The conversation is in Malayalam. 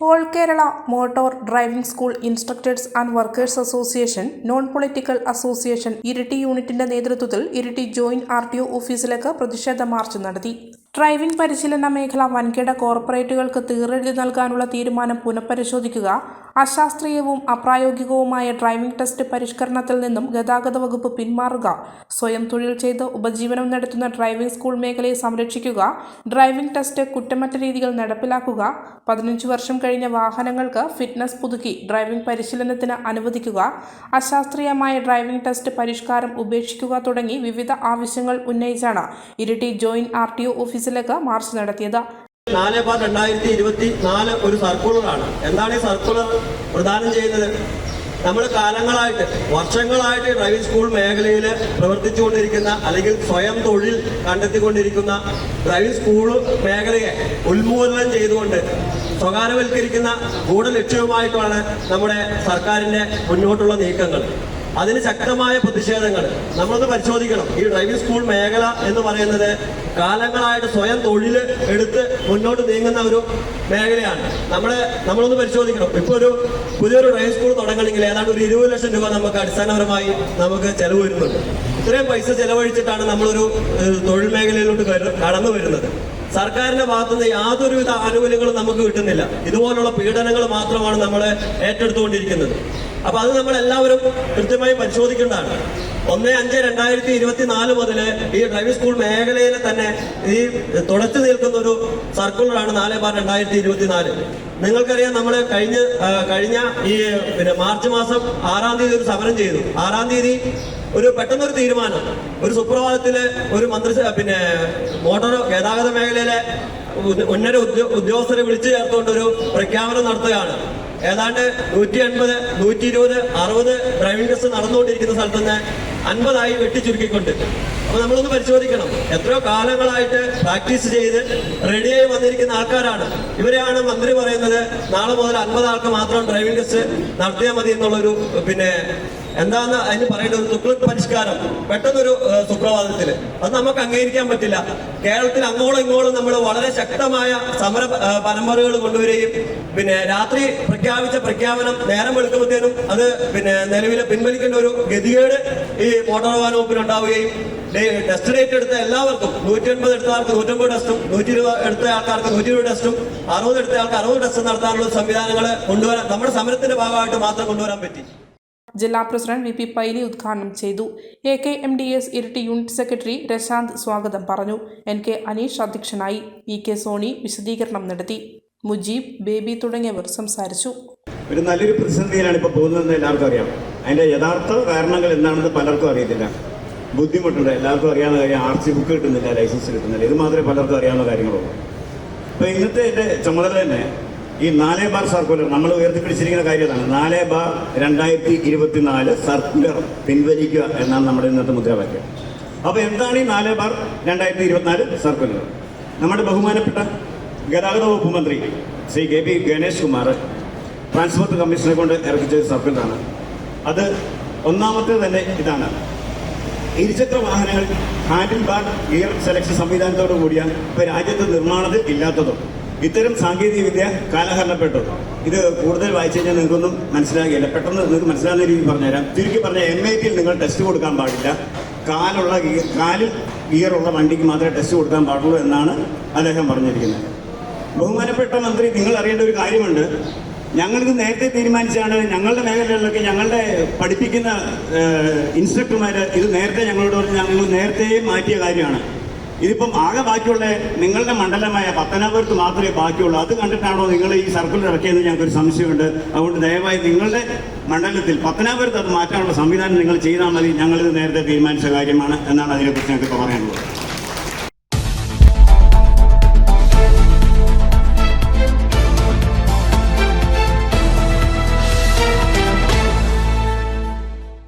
All Kerala motor driving school instructors and workers association non political association Iritty യൂണിറ്റിന്റെ നേതൃത്വത്തിൽ Iritty joint R T O ഓഫീസിലേക്ക് പ്രതിഷേധ മാർച്ച് നടത്തി. ഡ്രൈവിംഗ് പരിശീലന മേഖല വൻകിട കോർപ്പറേറ്റുകൾക്ക് തീറെഴുതി നൽകാനുള്ള തീരുമാനം പുനഃപരിശോധിക്കുക അശാസ്ത്രീയവും അപ്രായോഗികവുമായ ഡ്രൈവിംഗ് ടെസ്റ്റ് പരിഷ്കരണത്തിൽ നിന്നും ഗതാഗത വകുപ്പ് പിന്മാറുക. സ്വയം തൊഴിൽ ചെയ്ത് ഉപജീവനം നടത്തുന്ന ഡ്രൈവിംഗ് സ്കൂൾ മേഖലയെ സംരക്ഷിക്കുക. ഡ്രൈവിംഗ് ടെസ്റ്റ് കുറ്റമറ്റ രീതികൾ നടപ്പിലാക്കുക. പതിനഞ്ച് വർഷം കഴിഞ്ഞ വാഹനങ്ങൾക്ക് ഫിറ്റ്നസ് പുതുക്കി ഡ്രൈവിംഗ് പരിശീലനത്തിന് അനുവദിക്കുക. അശാസ്ത്രീയമായ ഡ്രൈവിംഗ് ടെസ്റ്റ് പരിഷ്കാരം ഉപേക്ഷിക്കുക തുടങ്ങി വിവിധ ആവശ്യങ്ങൾ ഉന്നയിച്ചാണ് Iritty joint R T O ഓഫീസിലേക്ക് മാർച്ച് നടത്തിയത്. നാല് ബാർ രണ്ടായിരത്തി ഇരുപത്തി നാല് ഒരു സർക്കുലറാണ്. എന്താണ് ഈ സർക്കുലർ പ്രദാനം ചെയ്യുന്നത്? നമ്മൾ കാലങ്ങളായിട്ട് വർഷങ്ങളായിട്ട് ഡ്രൈവിംഗ് സ്കൂൾ മേഖലയിൽ പ്രവർത്തിച്ചുകൊണ്ടിരിക്കുന്ന അല്ലെങ്കിൽ സ്വയം തൊഴിൽ കണ്ടെത്തിക്കൊണ്ടിരിക്കുന്ന ഡ്രൈവിംഗ് സ്കൂൾ മേഖലയെ ഉന്മൂലനം ചെയ്തുകൊണ്ട് സ്വകാര്യവൽക്കരിക്കുന്ന ഗൂഢലക്ഷ്യവുമായിട്ടാണ് നമ്മുടെ സർക്കാരിന്റെ മുന്നോട്ടുള്ള നീക്കങ്ങൾ. അതിന് ശക്തമായ പ്രതിഷേധങ്ങൾ. നമ്മളൊന്ന് പരിശോധിക്കണം. ഈ ഡ്രൈവിംഗ് സ്കൂൾ മേഖല എന്ന് പറയുന്നത് കാലങ്ങളായിട്ട് സ്വയം തൊഴിൽ എടുത്ത് മുന്നോട്ട് നീങ്ങുന്ന ഒരു മേഖലയാണ്. നമ്മളെ നമ്മളൊന്ന് പരിശോധിക്കണം. ഇപ്പൊ ഒരു പുതിയൊരു ഡ്രൈവിംഗ് സ്കൂൾ തുടങ്ങണമെങ്കിൽ ഏതാണ്ട് ഒരു ഇരുപത് ലക്ഷം രൂപ നമുക്ക് അടിസ്ഥാനപരമായി നമുക്ക് ചെലവ് വരുന്നുണ്ട്. ഇത്രയും പൈസ ചെലവഴിച്ചിട്ടാണ് നമ്മളൊരു തൊഴിൽ മേഖലയിലോട്ട് കടന്നു വരുന്നത്. സർക്കാരിന്റെ ഭാഗത്തുനിന്ന് യാതൊരുവിധ ആനുകൂല്യങ്ങളും നമുക്ക് കിട്ടുന്നില്ല. ഇതുപോലുള്ള പീഡനങ്ങൾ മാത്രമാണ് നമ്മൾ ഏറ്റെടുത്തുകൊണ്ടിരിക്കുന്നത്. അപ്പൊ അത് നമ്മൾ എല്ലാവരും കൃത്യമായി പരിശോധിക്കേണ്ടതാണ്. ഒന്ന് അഞ്ച് രണ്ടായിരത്തി ഇരുപത്തിനാല് മുതൽ ഈ ഡ്രൈവിംഗ് സ്കൂൾ മേഖലയിൽ തന്നെ ഈ തുടച്ചു നിൽക്കുന്ന ഒരു സർക്കുലറാണ് നാല് ബാർ രണ്ടായിരത്തി ഇരുപത്തിനാല്. നിങ്ങൾക്കറിയാം നമ്മൾ കഴിഞ്ഞ കഴിഞ്ഞ ഈ പിന്നെ മാർച്ച് മാസം ആറാം തീയതി ഒരു സമരം ചെയ്തു. ആറാം തീയതി ഒരു പെട്ടെന്നൊരു തീരുമാനം. ഒരു സുപ്രഭാതത്തിൽ ഒരു മന്ത്രി പിന്നെ മോട്ടോർ ഗതാഗത മേഖലയിലെ ഉന്ന- ഉന്നത ഉദ്യോഗസ്ഥരെ വിളിച്ചു ചേർത്തുകൊണ്ട് ഒരു പ്രഖ്യാപനം നടത്തുകയാണ്. ഏതാണ്ട് നൂറ്റി എൺപത് നൂറ്റി ഇരുപത് അറുപത് ഡ്രൈവിംഗ് ടെസ്റ്റ് നടന്നുകൊണ്ടിരിക്കുന്ന സ്ഥലത്ത് നിന്ന് അൻപതായി വെട്ടിച്ചുരുക്കിക്കൊണ്ട് അപ്പൊ നമ്മളൊന്ന് പരിശോധിക്കണം. എത്രയോ കാലങ്ങളായിട്ട് പ്രാക്ടീസ് ചെയ്ത് റെഡിയായി വന്നിരിക്കുന്ന ആൾക്കാരാണ്. ഇവരെയാണ് മന്ത്രി പറയുന്നത് നാളെ മുതൽ അൻപത് ആൾക്ക് മാത്രം ഡ്രൈവിംഗ് ടെസ്റ്റ് നടത്തിയാൽ മതി എന്നുള്ളൊരു പിന്നെ എന്താന്ന് അതിന് പറയേണ്ട ഒരു തുക്ലക് പരിഷ്കാരം. പെട്ടെന്നൊരു സുപ്രഭാതത്തിൽ. അത് നമുക്ക് അംഗീകരിക്കാൻ പറ്റില്ല. കേരളത്തിൽ അങ്ങോളം ഇങ്ങോളം നമ്മൾ വളരെ ശക്തമായ സമര പരമ്പരകൾ കൊണ്ടുവരികയും പിന്നെ രാത്രി പ്രഖ്യാപിച്ച പ്രഖ്യാപനം നേരം വെളുക്കുമ്പോഴത്തേനും അത് പിന്നെ നിലവിലെ പിൻവലിക്കേണ്ട ഒരു ഗതികേട് ഈ മോട്ടോർ വാഹന ഡേ- ടെസ്റ്റ് ഡേറ്റ് എടുത്ത എല്ലാവർക്കും നൂറ്റി എൺപത് എടുത്ത ആൾക്ക് നൂറ്റമ്പത് ടെസ്റ്റും നൂറ്റി ഇരുപത് എടുത്ത ആൾക്കാർക്ക് നൂറ്റി ഇരുപത് ടെസ്റ്റും അറുപത് എടുത്ത ആൾക്ക് അറുപത് ടെസ്റ്റ് നടത്താനുള്ള സംവിധാനങ്ങൾ കൊണ്ടുവരാൻ നമ്മുടെ സമരത്തിന്റെ ഭാഗമായിട്ട് മാത്രം കൊണ്ടുവരാൻ പറ്റി. ജില്ലാ പ്രസിഡന്റ് വി പി പൈലി ഉദ്ഘാടനം ചെയ്തു. A K M D S Iritty unit secretary Rashanth സ്വാഗതം പറഞ്ഞു. എൻ കെ അനീഷ് അധ്യക്ഷനായി. ഇ കെ സോണി വിശദീകരണം നടത്തി. മുജീബ് ബേബി തുടങ്ങിയവർ സംസാരിച്ചു. ഒരു നല്ലൊരു പ്രതിസന്ധിയിലാണ് ഇപ്പോൾ പോകുന്നതെന്ന് എല്ലാവർക്കും അറിയാം. അതിന്റെ യഥാർത്ഥ കാരണങ്ങൾ എന്താണെന്ന് പലർക്കും അറിയത്തില്ല. ബുദ്ധിമുട്ടുണ്ട്. എല്ലാവർക്കും അറിയാവുന്ന കാര്യം ആർ സി ബുക്ക് കിട്ടുന്നില്ല ലൈസൻസ് കിട്ടുന്നില്ല. ഇത് മാത്രമേ പലർക്കും അറിയാവുന്ന കാര്യങ്ങളുള്ളൂ. അപ്പോൾ ഇന്നത്തെ എന്റെ ചുമതല തന്നെ ഈ നാല് ബാർ സർക്കുലർ നമ്മൾ ഉയർത്തിപ്പിടിച്ചിരിക്കുന്ന കാര്യമാണ് നാലേ ബാർ രണ്ടായിരത്തി ഇരുപത്തിനാല് സർക്കുലർ പിൻവലിക്കുക എന്നാണ് നമ്മുടെ ഇന്നത്തെ മുദ്രാവാക്യം. അപ്പോൾ എന്താണ് ഈ നാല് ബാർ രണ്ടായിരത്തി ഇരുപത്തിനാല് സർക്കുലർ? നമ്മുടെ ബഹുമാനപ്പെട്ട ഗതാഗത വകുപ്പ് മന്ത്രി Shri K P Ganesh Kumar transport കമ്മീഷനെ കൊണ്ട് ഇറക്കിച്ച സർക്കുലറാണ്. അത് ഒന്നാമത്തെ തന്നെ ഇതാണ്. ഇരുചക്ര വാഹനങ്ങൾ ഹാൻഡിൽ ബാർ ഗിയർ സെലക്ഷൻ സംവിധാനത്തോടു കൂടിയ ഇപ്പൊ രാജ്യത്ത് നിർമ്മാണത്തിൽ ഇല്ലാത്തതും ഇത്തരം സാങ്കേതിക വിദ്യ കാലഹരണപ്പെട്ടു. ഇത് കൂടുതൽ വായിച്ചു കഴിഞ്ഞാൽ നിങ്ങൾക്കൊന്നും മനസ്സിലാകില്ല. പെട്ടെന്ന് നിങ്ങൾക്ക് മനസ്സിലാകുന്ന രീതിയിൽ പറഞ്ഞുതരാം. ചുരുക്കി പറഞ്ഞ എം ഐ ടിയിൽ നിങ്ങൾ ടെസ്റ്റ് കൊടുക്കാൻ പാടില്ല. കാലുള്ള കാലിൽ ഗിയറുള്ള വണ്ടിക്ക് മാത്രമേ ടെസ്റ്റ് കൊടുക്കാൻ പാടുള്ളൂ എന്നാണ് അദ്ദേഹം പറഞ്ഞിരിക്കുന്നത്. ബഹുമാനപ്പെട്ട മന്ത്രി നിങ്ങൾ അറിയേണ്ട ഒരു കാര്യമുണ്ട്. ഞങ്ങൾക്ക് നേരത്തെ തീരുമാനിച്ചാണ് ഞങ്ങളുടെ മേഖലകളിലൊക്കെ ഞങ്ങളുടെ പഠിപ്പിക്കുന്ന ഇൻസ്ട്രക്ടർമാർ ഇത് നേരത്തെ ഞങ്ങളോട് പറഞ്ഞ് ഞങ്ങൾ നേരത്തെ മാറ്റിയ കാര്യമാണ്. ഇതിപ്പം ആകെ ബാക്കിയുള്ള നിങ്ങളുടെ മണ്ഡലമായ പത്തനാപുരത്ത് മാത്രമേ ബാക്കിയുള്ളൂ. അത് കണ്ടിട്ടാണോ നിങ്ങൾ ഈ സർക്കുലർ ഇറക്കിയെന്ന് ഞങ്ങൾക്കൊരു സംശയമുണ്ട്. അതുകൊണ്ട് ദയവായി നിങ്ങളുടെ മണ്ഡലത്തിൽ പത്തനാപുരത്ത് അത് മാറ്റാനുള്ള സംവിധാനം നിങ്ങൾ ചെയ്താൽ മതി. ഞങ്ങളിത് നേരത്തെ തീരുമാനിച്ച കാര്യമാണ്. എന്നാണ് അതിനെക്കുറിച്ച് ഞങ്ങൾക്ക് പറയാനുള്ളത്.